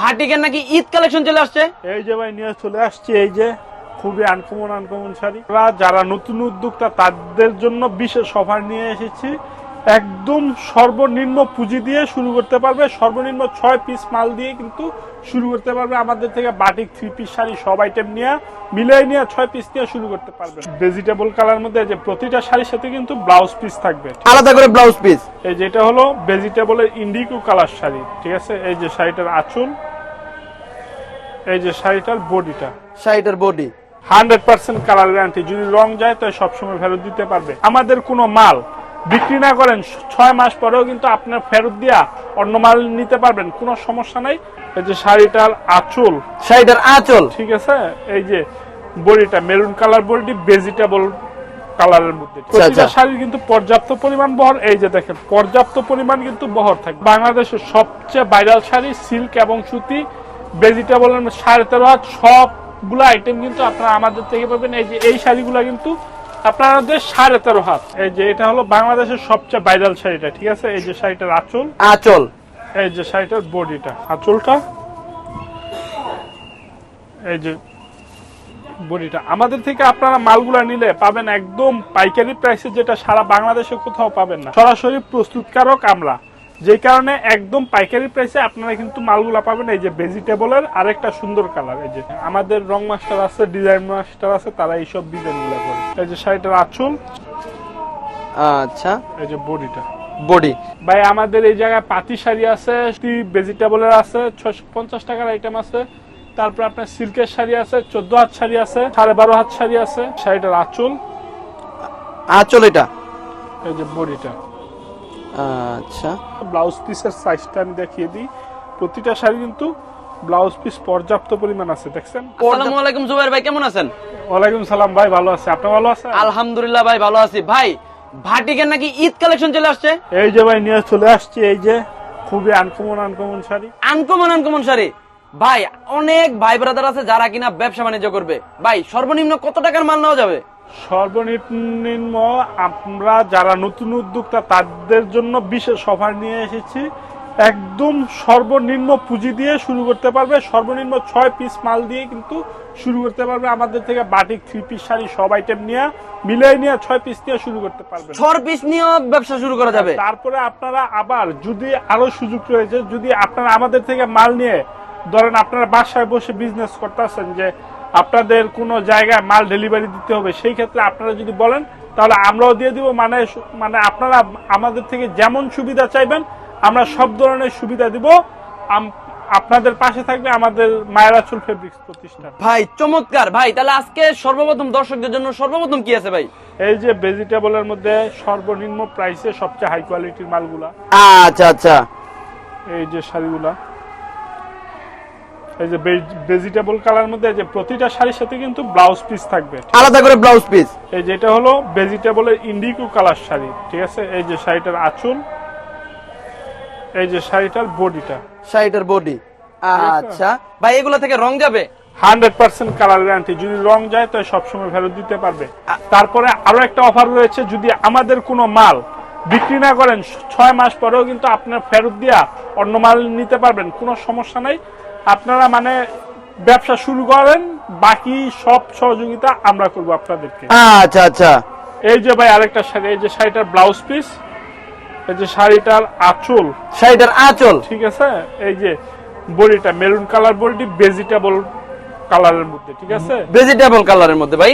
ভাটিকের নাকি ঈদ কালেকশন চলে আসছে? এই যে ভাই নিয়ে চলে আসছি এই যে খুবই আনকমন আনকমন শাড়ি। যারা নতুন উদ্যোক্তা তাদের জন্য বিশেষ অফার নিয়ে এসেছি। একদম সর্বনিম্ন পুঁজি দিয়ে শুরু করতে পারবে। সর্বনিম্ন ছয় পিস মাল দিয়ে কিন্তু শুরু করতে পারবে। আমাদের থেকে বাটিক থ্রি পিস শাড়ি সব আইটেম নিয়ে মিলাই নিয়ে ছয় পিস দিয়ে শুরু করতে পারবে। ভেজিটেবল কালার মধ্যে যে প্রতিটা শাড়ির সাথে কিন্তু ব্লাউজ পিস থাকবে। আলাদা করে ব্লাউজ পিস এই যেটা হলো ভেজিটেবলের ইন্ডিকো কালার শাড়ি ঠিক আছে? এই যে শাড়িটার আঁচল এই যে শাড়িটার বডিটা। শাড়িটার body hundred percent colour guarantee যদি রং যায় তাহলে সবসময় ফেরত দিতে পারবে। আমাদের কোনো মাল বিক্রি না করেন ছয় মাস পরেও কিন্তু আপনার ফেরত দিয়া অন্য মাল নিতে পারবেন। কোনো সমস্যা নাই। এই যে শাড়িটার আঁচল। শাড়িটার আঁচল। ঠিক আছে? এই যে বডিটা মেরুন কালার বডি ভেজিটেবল কালারের মধ্যে। প্রতিটা আচ্ছা। শাড়ির কিন্তু পর্যাপ্ত পরিমাণ বহর। এই যে দেখেন পর্যাপ্ত পরিমাণ কিন্তু বহর থাকে বাংলাদেশের সবচেয়ে ভাইরাল শাড়ি সিল্ক এবং সুতি। ভেজিটেবলের সাড়ে তেরো হাত সবগুলো আইটেম কিন্তু আপনারা আমাদের থেকে পাবেন। এই যে এই শাড়িগুলো কিন্তু আপনাদের সাড়ে তেরো হাত। এই যে এটা হলো বাংলাদেশের সবচেয়ে ভাইরাল শাড়িটা ঠিক আছে? এই যে শাড়িটার আঁচল। আঁচল। এই যে শাড়িটার বডিটা আঁচলটা। এই যে বডিটা। আমাদের থেকে আপনারা মালগুলা নিলে পাবেন একদম পাইকারি প্রাইসে যেটা সারা বাংলাদেশে কোথাও পাবেন না। সরাসরি প্রস্তুতকারক আমরা। যে কারণে একদম পাইকারি প্রাইসে আপনারা কিন্তু মালগুলা পাবেন। এই যে ভেজিটেবলের আরেকটা সুন্দর কালার এই যে আমাদের রং মাস্টার আছে ডিজাইন মাস্টার আছে তারা এইসব ডিজাইনগুলা করে। এই যে শাড়িটার আঁচল আচ্ছা। এই যে বডিটা। বডি। ভাই আমাদের এই জায়গায় পাতি শাড়ি আছে ভেজিটেবলের আছে ছয়শো পঞ্চাশ টাকার আইটেম আছে। তারপর আপনার সিল্কের শাড়ি আছে চোদ্দ হাত শাড়ি আছে সাড়ে বারো হাত শাড়ি আছে। শাড়িটার আঁচল। আঁচল এটা? এই যে বডিটা। আচ্ছা। ব্লাউজ পিসের সাইজটা আমি দেখিয়ে দিই। প্রতিটা শাড়ি কিন্তু ব্লাউজ পিস পর্যাপ্ত পরিমাণ আছে দেখছেন? আসসালামু আলাইকুম জুবাইর ভাই কেমন আছেন? ওয়ালাইকুম সালাম ভাই ভালো আছে। আপনি ভালো আছেন? আলহামদুলিল্লাহ ভাই ভালো আছি। ভাই ভাটিকের নাকি ঈদ কালেকশন চলে আসছে? এই যে ভাই নিয়ে চলে আসছি এই যে খুবই uncommon uncommon sari. Uncommon uncommon sari? ভাই অনেক ভাই ব্রাদার আছে যারা কিনা ব্যবসা বাণিজ্য করবে। ভাই সর্বনিম্ন কত টাকার মাল নেওয়া যাবে? সর্বনিম্ন আমরা যারা নতুন উদ্যোক্তা তাদের জন্য বিশেষ অফার নিয়ে এসেছি। একদম সর্বনিম্ন পুঁজি দিয়ে শুরু করতে পারবে। সর্বনিম্ন ছয় পিস মাল দিয়ে কিন্তু শুরু করতে পারবে। আমাদের থেকে বাটিক থ্রি পিস শাড়ি সব আইটেম নিয়ে মিলাই নিয়ে ছয় পিস দিয়ে শুরু করতে পারবে। ছর পিস নিয়েও ব্যবসা শুরু করা যাবে। তারপরে আপনারা আবার যদি আরও সুযোগ রয়েছে যদি আপনারা আমাদের থেকে মাল নিয়ে ধরেন আপনারা বাসায় বসে বিজনেস করতেছেন যে আপনাদের কোনো জায়গায় মাল ডেলিভারি দিতে হবে সেই ক্ষেত্রে আপনারা যদি বলেন তাহলে আমরাও দিয়ে দিব। মানে মানে আপনারা আমাদের থেকে যেমন সুবিধা চাইবেন আমরা সব ধরনের সুবিধা দিব। আপনাদের পাশে থাকবে আমাদের মায়েরাচুল ফেব্রিক্স প্রতিষ্ঠান। ভাই চমৎকার। ভাই তাহলে আজকে সর্বপ্রথম দর্শকদের জন্য সর্বপ্রথম কি আছে ভাই? এই যে ভেজিটেবলের মধ্যে সর্বনিম্ন প্রাইসে সবচেয়ে হাই কোয়ালিটির মালগুলা। আচ্ছা আচ্ছা। এই যে শাড়িগুলা। এই যে ভেজিটেবল কালার মধ্যে যে প্রতিটা শাড়ির সাথে কিন্তু ব্লাউজ পিস থাকবে আলাদা করে ব্লাউজ পিস এই যেটা হলো ভেজিটেবলের ইন্ডিগো কালার শাড়ি ঠিক আছে? এই যে শাড়িটার আঁচল এই যে শাড়িটার বডিটা। শাড়িটার বডি আচ্ছা। ভাই এগুলা থেকে রং যাবে? হান্ড্রেড পার্সেন্ট কালার গ্যারান্টি যদি রং যায় তাহলে সবসময় ফেরত দিতে পারবে। তারপরে আরও একটা অফার রয়েছে যদি আমাদের কোনো মাল বিক্রি না করেন ছয় মাস পরেও কিন্তু আপনার ফেরত দিয়া অন্য মাল নিতে পারবেন কোনো সমস্যা নাই। আপনারা মানে ব্যবসা শুরু করেন বাকি সব সহযোগিতা আমরা করব আপনাদেরকে। আচ্ছা আচ্ছা। এই যে ভাই আরেকটা শাড়ি এই যে শাড়িটার ব্লাউজ পিস এই যে শাড়িটার আঁচল। শাড়িটার আঁচল। ঠিক আছে? এই যে বডিটা মেরুন কালার বডি ভেজিটেবল কালারের মধ্যে ঠিক আছে? ভেজিটেবল কালারের মধ্যে ভাই।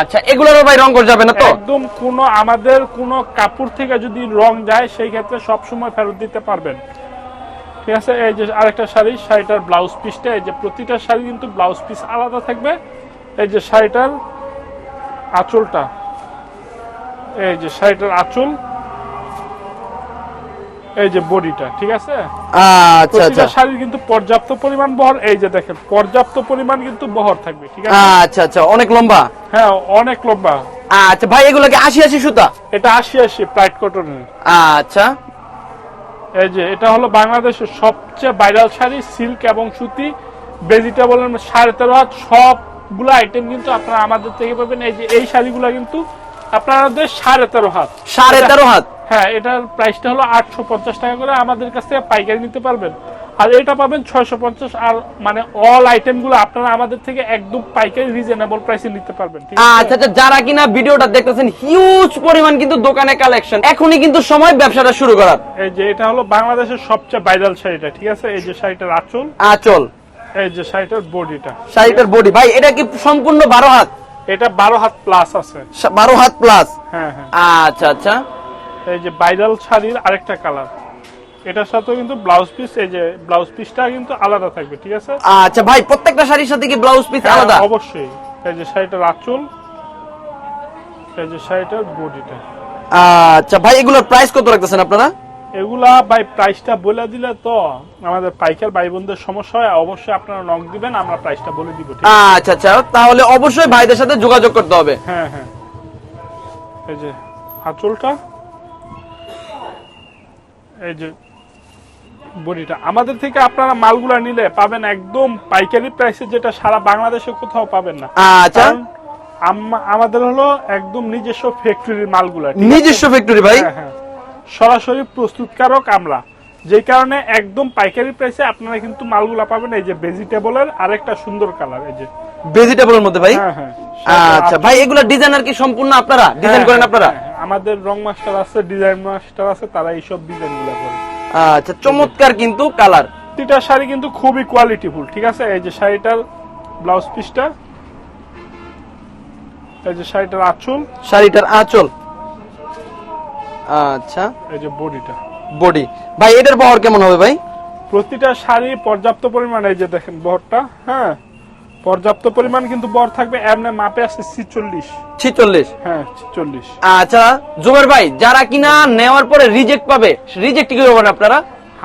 আচ্ছা এগুলোরও ভাই রং করে যাবে না তো? একদম কোনো আমাদের কোনো কাপড় থেকে যদি রং যায় সেই ক্ষেত্রে সব সময় ফেরত দিতে পারবেন। ঠিক আছে? এই যে আরেকটা শাড়ি শাড়িটার ব্লাউজ পিসটা এই যে প্রতিটা শাড়ি কিন্তু ব্লাউজ পিস আলাদা থাকবে। এই যে শাড়িটার আঁচলটা এই যে শাড়িটার আঁচল এই যে বডিটা ঠিক আছে? আচ্ছা আচ্ছা। শাড়ির কিন্তু পর্যাপ্ত পরিমাণ বহর এই যে দেখেন পর্যাপ্ত পরিমাণ কিন্তু বহর থাকবে ঠিক আছে? আচ্ছা আচ্ছা অনেক লম্বা? হ্যাঁ অনেক লম্বা। আচ্ছা ভাই এগুলো কি আশি আশি সুতা? এটা আশি আশি প্রাইড কটনের আচ্ছা। এই যে এটা হলো বাংলাদেশের সবচেয়ে ভাইরাল শাড়ি সিল্ক এবং সুতি ভেজিটেবল সাড়ে তেরো হাত সবগুলো আইটেম কিন্তু আপনারা আমাদের থেকে পাবেন। এই যে এই শাড়িগুলো কিন্তু আপনাদের সাড়ে তেরো হাত। সাড়ে তেরো হাত? হ্যাঁ এটার প্রাইসটা হলো আটশো পঞ্চাশ টাকা করে। আমাদের কাছ থেকে পাইকারি নিতে পারবেন। আর এটা পাবেন ছয়শো পঞ্চাশ আর মানে অল আইটেমগুলো আপনারা আমাদের থেকে একদম পাইকারি রিজনেবল প্রাইসে নিতে পারবেন আচ্ছা আচ্ছা যারা কিনা ভিডিওটা দেখতেছেন হিউজ পরিমাণ কিন্তু দোকানে কালেকশন এখনই কিন্তু সময় ব্যবসাটা শুরু করার। এই যে এটা হলো বাংলাদেশের সবচেয়ে ভাইরাল শাড়িটা ঠিক আছে? এই যে শাড়িটার আঁচল আচল। এই যে শাড়িটার বডিটা শাড়িটার বডি ভাই এটা কি সম্পূর্ণ বারো হাত? এটা বারো হাত প্লাস আছে। বারো হাত প্লাস হ্যাঁ হ্যাঁ। আচ্ছা আচ্ছা। এই যে ভাইরাল শাড়ির আরেকটা কালার এটার সাথেও কিন্তু ব্লাউজ পিস এই যে ব্লাউজ পিসটা কিন্তু আলাদা থাকবে ঠিক আছে? আচ্ছা ভাই প্রত্যেকটা শাড়ির সাথে কি ব্লাউজ পিস হ্যাঁ, আলাদা? অবশ্যই। এই যে শাড়িটার আঁচল এই যে শাড়িটার বডিটা আচ্ছা ভাই এগুলোর প্রাইস কত রাখতেছেন আপনারা? এগুলা ভাই প্রাইসটা বলে দিলে তো আমাদের পাইকার ভাই বোনদের সমস্যা হয় অবশ্যই আপনারা নক দিবেন আমরা প্রাইসটা বলে দিব আচ্ছা আচ্ছা তাহলে অবশ্যই ভাইদের সাথে যোগাযোগ করতে হবে। হ্যাঁ হ্যাঁ। এই যে আঁচলটা এই যে বডিটা। আমাদের থেকে আপনারা মালগুলা নিলে পাবেন একদম পাইকারি প্রাইসে যেটা সারা বাংলাদেশে কোথাও পাবেন না। আচ্ছা। আমাদের হলো একদম নিজস্ব ফ্যাক্টরির মালগুলা নিজস্ব ফ্যাক্টরি ভাই? হ্যাঁ, হ্যাঁ। সরাসরি প্রস্তুতকারক আমরা। যে কারণে একদম পাইকারি প্রাইসে আপনারা কিন্তু মালগুলা পাবেন এই যে ভেজিটেবলের আরেকটা সুন্দর কালার এই যে। ভেজিটেবলের মধ্যে ভাই? হ্যাঁ আচ্ছা ভাই এগুলা ডিজাইনার কি সম্পূর্ণ আপনারা? ডিজাইন করেন আপনারা। আমাদের রং মাস্টার আছে ডিজাইন মাস্টার আছে তারা এইসব ডিজাইনগুলো করে। আচ্ছা চমৎকার কিন্তু কালার প্রতিটা শাড়ি কিন্তু খুবই কোয়ালিটিফুল ঠিক আছে? এই যে শাড়িটার ব্লাউজ পিসটা এই যে শাড়িটার আঁচল। শাড়িটার আঁচল। আচ্ছা। এই যে বডিটা বডি ভাই এটার বহর কেমন হবে ভাই? প্রতিটা শাড়ি পর্যাপ্ত পরিমাণ এই যে দেখেন বহরটা হ্যাঁ? পর্যাপ্ত পরিমাণ কিন্তু বর থাকবে। এমনি মাপে আছে ছিচল্লিশ। ছিচল্লিশ? হ্যাঁ ছিচল্লিশ। আচ্ছা জুবের ভাই যারা কিনা নেওয়ার পরে রিজেক্ট পাবে রিজেক্ট কি করবেন আপনারা?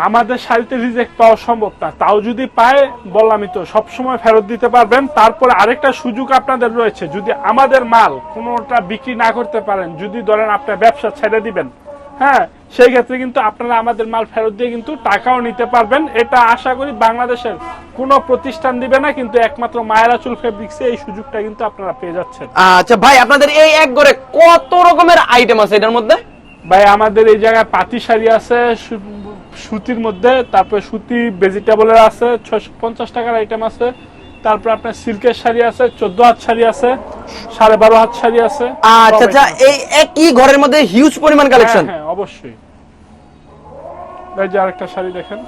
আমাদের শাড়িতে রিজেক্ট পাওয়া সম্ভব না। তাও যদি পায় বললামই তো সবসময় ফেরত দিতে পারবেন। তারপরে আরেকটা সুযোগ আপনাদের রয়েছে। যদি আমাদের মাল কোনোটা বিক্রি না করতে পারেন যদি ধরেন আপনার ব্যবসা ছেড়ে দিবেন হ্যাঁ সেই ক্ষেত্রে কিন্তু আপনারা আমাদের মাল ফেরত দিয়ে কিন্তু টাকাও নিতে পারবেন। এটা আশা করি বাংলাদেশের কোনো প্রতিষ্ঠান দিবে না কিন্তু একমাত্র মায়েরা চুল ফেব্রিক্সে এই সুযোগটা কিন্তু আপনারা পেয়ে যাচ্ছেন। আচ্ছা ভাই আপনাদের এই এক ঘরে কত রকমের আইটেম আছে এটার মধ্যে? ভাই আমাদের এই জায়গায় পাতি শাড়ি আছে সুতির মধ্যে তারপরে সুতি ভেজিটেবলের আছে ছয়শো পঞ্চাশ টাকার আইটেম আছে তারপর আপনার সিল্কের শাড়ি আছে চোদ্দ হাত শাড়ি আছে সাড়ে বারো হাত শাড়ি আছে আচ্ছা আচ্ছা এই একই ঘরের মধ্যে হিউজ পরিমাণ কালেকশন হ্যাঁ, হ্যাঁ অবশ্যই। এই যে আরেকটা শাড়ি দেখেন।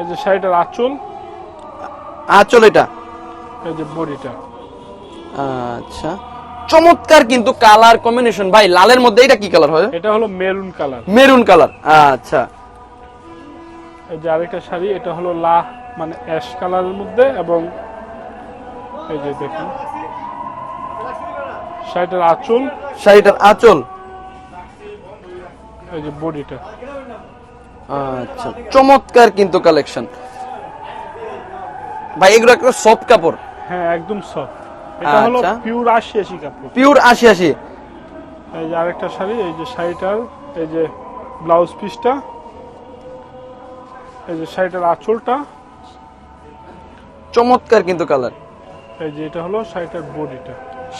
এই যে শাড়িটার আঁচল। আঁচল এটা? এই যে বডিটা। আচ্ছা। চমৎকার কিন্তু কালার কম্বিনেশন ভাই লালের মধ্যে এটা কি কালার হয়? এটা হলো মেরুন কালার। Maroon colour. আচ্ছা। এই যে আরেকটা শাড়ি এটা হলো লা মানে অ্যাশ কালারের মধ্যে এবং এই যে দেখেন। শাড়িটার আঁচল। শাড়িটার আঁচল। এই যে বডিটা। আচ্ছা চমৎকার কিন্তু কালেকশন ভাই এগুলো একটা সফট কাপড়। হ্যাঁ একদম সফট এটা হলো আচ্ছা। পিওর আশি কাপড়। পিওর এই যে আরেকটা শাড়ি এই যে শাড়িটার এই যে ব্লাউজ পিসটা এই যে শাড়িটার আঁচলটা। চমৎকার কিন্তু কালার এই যে এটা হলো শাড়িটার বডিটা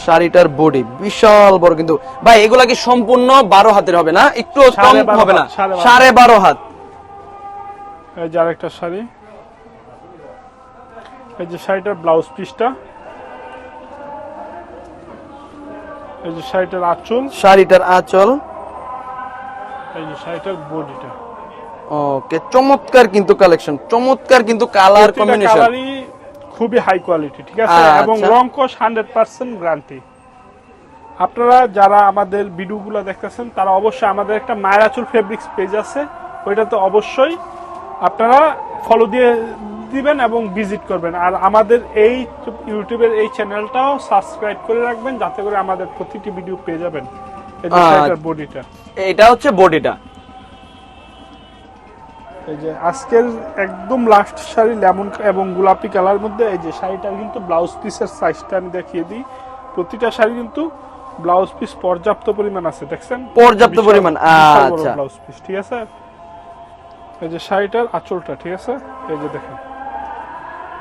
শাড়িটার বডি বিশাল বড় কিন্তু। ভাই এগুলা কি সম্পূর্ণ বারো হাতের হবে না? একটু কম হবে না। সাড়ে বারো হাত। এই যে আরেকটা শাড়ি। এই যে শাড়িটার ব্লাউজ পিসটা। এই যে শাড়িটার আঁচল। শাড়িটার আঁচল। এই যে শাড়িটার বডিটা। ওকে চমৎকার কিন্তু কালেকশন চমৎকার কিন্তু কালার কম্বিনেশন। খুবই হাই কোয়ালিটি ঠিক আছে? আচ্ছা। এবং রং কোশ হান্ড্রেড পার্সেন্ট গ্যারান্টি আপনারা যারা আমাদের ভিডিওগুলো দেখতেছেন তারা অবশ্যই আমাদের একটা মায়েরাচুল ফেব্রিক্স পেজ আছে। ওইটাতে অবশ্যই আপনারা ফলো দিয়ে দিবেন এবং ভিজিট করবেন। আর আমাদের এই ইউটিউবের এই চ্যানেলটাও সাবস্ক্রাইব করে রাখবেন যাতে করে আমাদের প্রতিটি ভিডিও পেয়ে যাবেন। আচ্ছা। বডিটা এটা হচ্ছে বডিটা এই যে আজকের একদম লাস্ট শাড়ি লেমন এবং গোলাপি কালার মধ্যে এই যে শাড়িটার কিন্তু ব্লাউজ পিসের সাইজটা আমি দেখিয়ে দিই। প্রতিটা শাড়ি কিন্তু ব্লাউজ পিস পর্যাপ্ত পরিমাণ আছে দেখছেন? পর্যাপ্ত পরিমাণ, আচ্ছা। ব্লাউজ পিস ঠিক আছে? এই যে শাড়িটার আঁচলটা ঠিক আছে? এই যে দেখেন।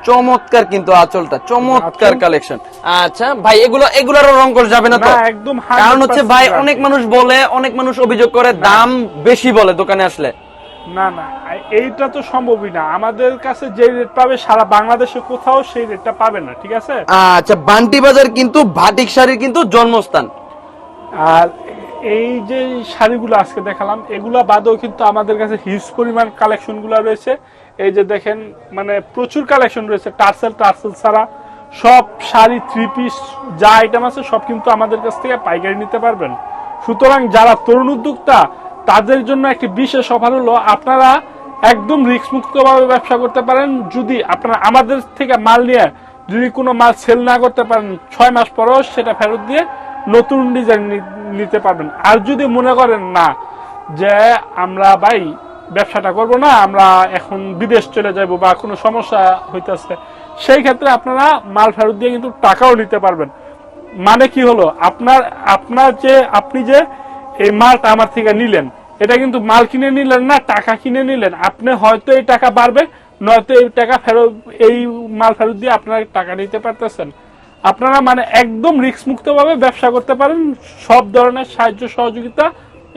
চমৎকার কিন্তু আঁচলটা চমৎকার কালেকশন। আচ্ছা ভাই এগুলো এগুলোরও রং যাবে না তো? একদম কারণ হচ্ছে ভাই অনেক মানুষ বলে অনেক মানুষ অভিযোগ করে দাম বেশি বলে দোকানে আসলে। না না এইটা তো সম্ভবই না। আমাদের কাছে যে রেট পাবে সারা বাংলাদেশে কোথাও সেই রেটটা পাবে না ঠিক আছে? আচ্ছা বান্টি বাজার কিন্তু ভাটিক শাড়ির কিন্তু জন্মস্থান। আর এই যে শাড়িগুলো আজকে দেখালাম, এগুলা বাদেও কিন্তু আমাদের কাছে হিউজ পরিমাণ কালেকশন রয়েছে। এই যে দেখেন মানে প্রচুর কালেকশন রয়েছে, টার্সেল টার্সেল ছাড়া। সব শাড়ি থ্রি পিস যা আইটেম আছে, সব কিন্তু আমাদের কাছ থেকে পাইকারি নিতে পারবেন। সুতরাং যারা তরুণ উদ্যোক্তা, তাদের জন্য একটি বিশেষ অফার হলো, আপনারা একদম রিস্ক মুক্তভাবে ব্যবসা করতে পারেন। যদি আপনারা আমাদের থেকে মাল নিয়ে, যদি কোনো মাল সেল না করতে পারেন, ছয় মাস পরেও সেটা ফেরত দিয়ে নতুন ডিজাইন নিতে পারবেন। আর যদি মনে করেন না যে আমরা ভাই ব্যবসাটা করব না, আমরা এখন বিদেশ চলে যাব বা কোনো সমস্যা হইতেছে, সেই ক্ষেত্রে আপনারা মাল ফেরত দিয়ে কিন্তু টাকাও নিতে পারবেন। মানে কি হলো? আপনার আপনার যে, আপনি যে এই মালটা আমার থেকে নিলেন, এটা কিন্তু মাল কিনে নিলেন না, টাকা কিনে নিলেন। আপনি হয়তো এই টাকা বাড়বে, নয়তো এই টাকা ফেরত, এই মাল ফেরত দিয়ে আপনারা টাকা নিতে পারতেছেন। আপনারা মানে একদম রিস্ক মুক্তভাবে ব্যবসা করতে পারেন সব ধরনের সাহায্য সহযোগিতা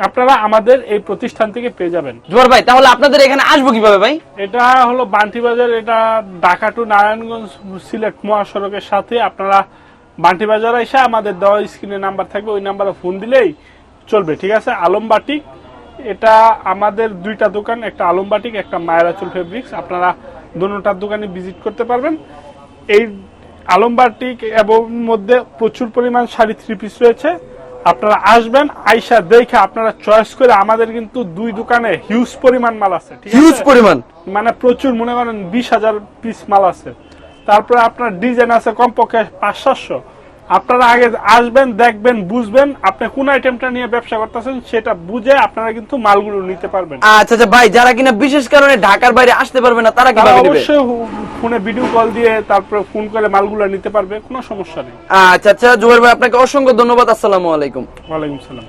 আপনারা আমাদের এই প্রতিষ্ঠান থেকে পেয়ে যাবেন। জোয়ার ভাই তাহলে আপনাদের এখানে আসব কীভাবে ভাই? এটা হলো বান্টি বাজার এটা ঢাকা টু নারায়ণগঞ্জ সিলেট মহাসড়কের সাথে আপনারা বান্টি বাজার এসে আমাদের দেওয়া স্ক্রিনে নাম্বার থাকবে ওই নাম্বারে ফোন দিলেই চলবে ঠিক আছে? আলম বাটিক এটা আমাদের দুইটা দোকান একটা আলম বাটিক একটা মায়েরাচুল ফেব্রিক্স আপনারা দুটার দোকানে ভিজিট করতে পারবেন। এই আলম বাটিক এবং মধ্যে প্রচুর পরিমাণ শাড়ি থ্রি পিস রয়েছে। আপনারা আসবেন আইসা দেখে আপনারা চয়েস করে আমাদের কিন্তু দুই দোকানে হিউজ পরিমাণ মাল আছে হিউজ পরিমাণ? মানে প্রচুর মনে করেন বিশ হাজার পিস মাল আছে। তারপরে আপনার ডিজাইন আছে কমপক্ষে পাঁচ সাতশো। আপনারা আগে আসবেন দেখবেন বুঝবেন আপনি কোন আইটেমটা নিয়ে ব্যবসা করতেছেন সেটা বুঝে আপনারা কিন্তু মালগুলো নিতে পারবেন। আচ্ছা আচ্ছা ভাই যারা কিনা বিশেষ কারণে ঢাকার বাইরে আসতে পারবে না তারা কীভাবে নেবে? অবশ্যই ফোনে ভিডিও কল দিয়ে তারপর ফোন করে মালগুলো নিতে পারবে কোনো সমস্যা নেই। আচ্ছা আচ্ছা জোয়ার ভাই আপনাকে অসংখ্য ধন্যবাদ আসসালামু আলাইকুম। ওয়া আলাইকুম সালাম